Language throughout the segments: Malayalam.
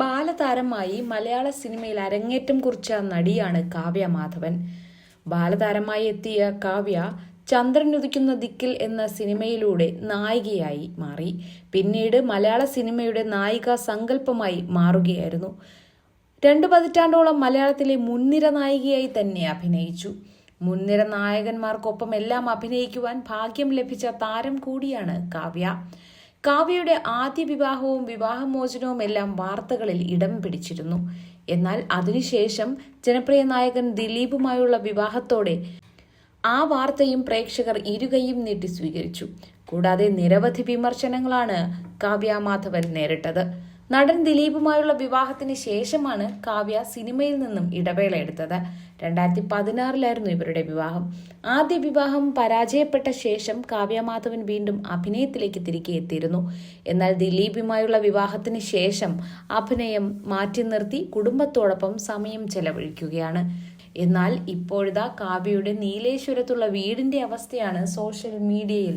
ബാലതാരമായി മലയാള സിനിമയിൽ അരങ്ങേറ്റം കുറിച്ച നടിയാണ് കാവ്യ മാധവൻ. ബാലതാരമായി എത്തിയ കാവ്യ ചന്ദ്രൻ ഉദിക്കുന്ന ദിക്കിൽ എന്ന സിനിമയിലൂടെ നായികയായി മാറി. പിന്നീട് മലയാള സിനിമയുടെ നായിക സങ്കല്പമായി മാറുകയായിരുന്നു. രണ്ടു പതിറ്റാണ്ടോളം മലയാളത്തിലെ മുൻനിര നായികയായി തന്നെ അഭിനയിച്ചു. മുൻനിര നായകന്മാർക്കൊപ്പം എല്ലാം അഭിനയിക്കുവാൻ ഭാഗ്യം ലഭിച്ച താരം കൂടിയാണ് കാവ്യ. കാവ്യയുടെ ആദ്യ വിവാഹവും വിവാഹമോചനവും എല്ലാം വാർത്തകളിൽ ഇടം പിടിച്ചിരുന്നു. എന്നാൽ അതിനുശേഷം ജനപ്രിയ നായകൻ ദിലീപുമായുള്ള വിവാഹത്തോടെ ആ വാർത്തയും പ്രേക്ഷകർ ഇരുകൈയും നീട്ടി സ്വീകരിച്ചു. കൂടാതെ നിരവധി വിമർശനങ്ങളാണ് കാവ്യ മാധവൻ നേരിട്ടത്. നടൻ ദിലീപുമായുള്ള വിവാഹത്തിന് ശേഷമാണ് കാവ്യ സിനിമയിൽ നിന്നും ഇടവേള എടുത്തത്. രണ്ടായിരത്തി പതിനാറിലായിരുന്നു ഇവരുടെ വിവാഹം. ആദ്യ വിവാഹം പരാജയപ്പെട്ട ശേഷം കാവ്യ മാധവൻ വീണ്ടും അഭിനയത്തിലേക്ക് തിരികെ എത്തിയിരുന്നു. എന്നാൽ ദിലീപുമായുള്ള വിവാഹത്തിന് ശേഷം അഭിനയം മാറ്റി നിർത്തി കുടുംബത്തോടൊപ്പം സമയം ചെലവഴിക്കുകയാണ്. എന്നാൽ ഇപ്പോഴിതാ കാവ്യയുടെ നീലേശ്വരത്തുള്ള വീടിന്റെ അവസ്ഥയാണ് സോഷ്യൽ മീഡിയയിൽ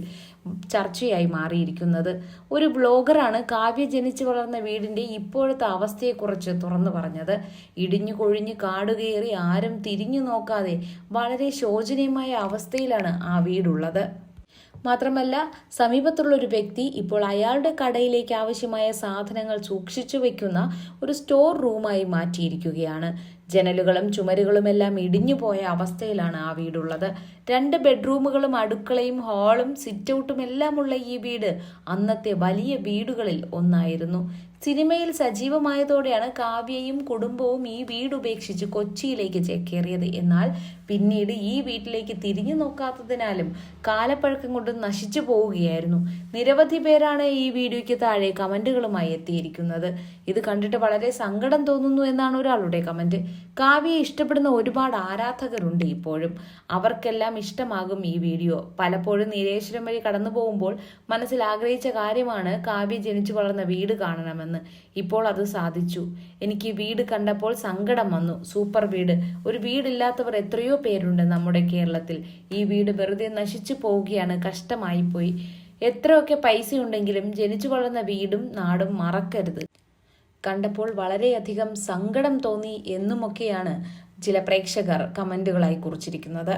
ചർച്ചയായി മാറിയിരിക്കുന്നത്. ഒരു ബ്ലോഗറാണ് കാവ്യ ജനിച്ചു വളർന്ന വീടിന്റെ ഇപ്പോഴത്തെ അവസ്ഥയെക്കുറിച്ച് തുറന്നു പറഞ്ഞത്. ഇടിഞ്ഞു കൊഴിഞ്ഞു കാടുകയറി ആരും തിരിഞ്ഞു നോക്കാതെ വളരെ ശോചനീയമായ അവസ്ഥയിലാണ് ആ വീടുള്ളത്. മാത്രമല്ല സമീപത്തുള്ള ഒരു വ്യക്തി ഇപ്പോൾ അയാളുടെ കടയിലേക്ക് ആവശ്യമായ സാധനങ്ങൾ സൂക്ഷിച്ചു വെക്കുന്ന ഒരു സ്റ്റോർ റൂമായി മാറ്റിയിരിക്കുകയാണ്. ജനലുകളും ചുമരുകളുമെല്ലാം ഇടിഞ്ഞുപോയ അവസ്ഥയിലാണ് ആ വീടുള്ളത്. രണ്ട് ബെഡ്റൂമുകളും അടുക്കളയും ഹാളും സിറ്റൗട്ടും എല്ലാമുള്ള ഈ വീട് അന്നത്തെ വലിയ വീടുകളിൽ ഒന്നായിരുന്നു. സിനിമയിൽ സജീവമായതോടെയാണ് കാവ്യയും കുടുംബവും ഈ വീട് ഉപേക്ഷിച്ച് കൊച്ചിയിലേക്ക് ചേക്കേറിയത് എന്നാൽ പിന്നീട് ഈ വീട്ടിലേക്ക് തിരിഞ്ഞു നോക്കാത്തതിനാലും കാലപ്പഴക്കം കൊണ്ട് നശിച്ചു പോവുകയായിരുന്നു. നിരവധി പേരാണ് ഈ വീഡിയോയ്ക്ക് താഴെ കമന്റുകളുമായി എത്തിയിരിക്കുന്നത്. ഇത് കണ്ടിട്ട് വളരെ സങ്കടം തോന്നുന്നു എന്നാണ് ഒരാളുടെ കമന്റ്. കാവ്യയെ ഇഷ്ടപ്പെടുന്ന ഒരുപാട് ആരാധകരുണ്ട് ഇപ്പോഴും. അവർക്കെല്ലാം ഇഷ്ടമാകും ഈ വീഡിയോ. പലപ്പോഴും നീലേശ്വരം വഴി കടന്നു പോകുമ്പോൾ മനസ്സിൽ ആഗ്രഹിച്ച കാര്യമാണ് കാവ്യ ജനിച്ചു വളർന്ന വീട് കാണണമെന്ന്. ഇപ്പോൾ അത് സാധിച്ചു. എനിക്ക് വീട് കണ്ടപ്പോൾ സങ്കടം വന്നു. സൂപ്പർ വീട്. ഒരു വീടില്ലാത്തവർ എത്രയോ പേരുണ്ട് നമ്മുടെ കേരളത്തിൽ. ഈ വീട് വെറുതെ നശിച്ചു പോവുകയാണ്. കഷ്ടമായി പോയി എത്രയൊക്കെ പൈസ ഉണ്ടെങ്കിലും ജനിച്ചു വളർന്ന വീടും നാടും മറക്കരുത്. കണ്ടപ്പോൾ വളരെയധികം സങ്കടം തോന്നി എന്നുമൊക്കെയാണ് ചില പ്രേക്ഷകർ കമന്റുകളായി കുറിച്ചിരിക്കുന്നത്.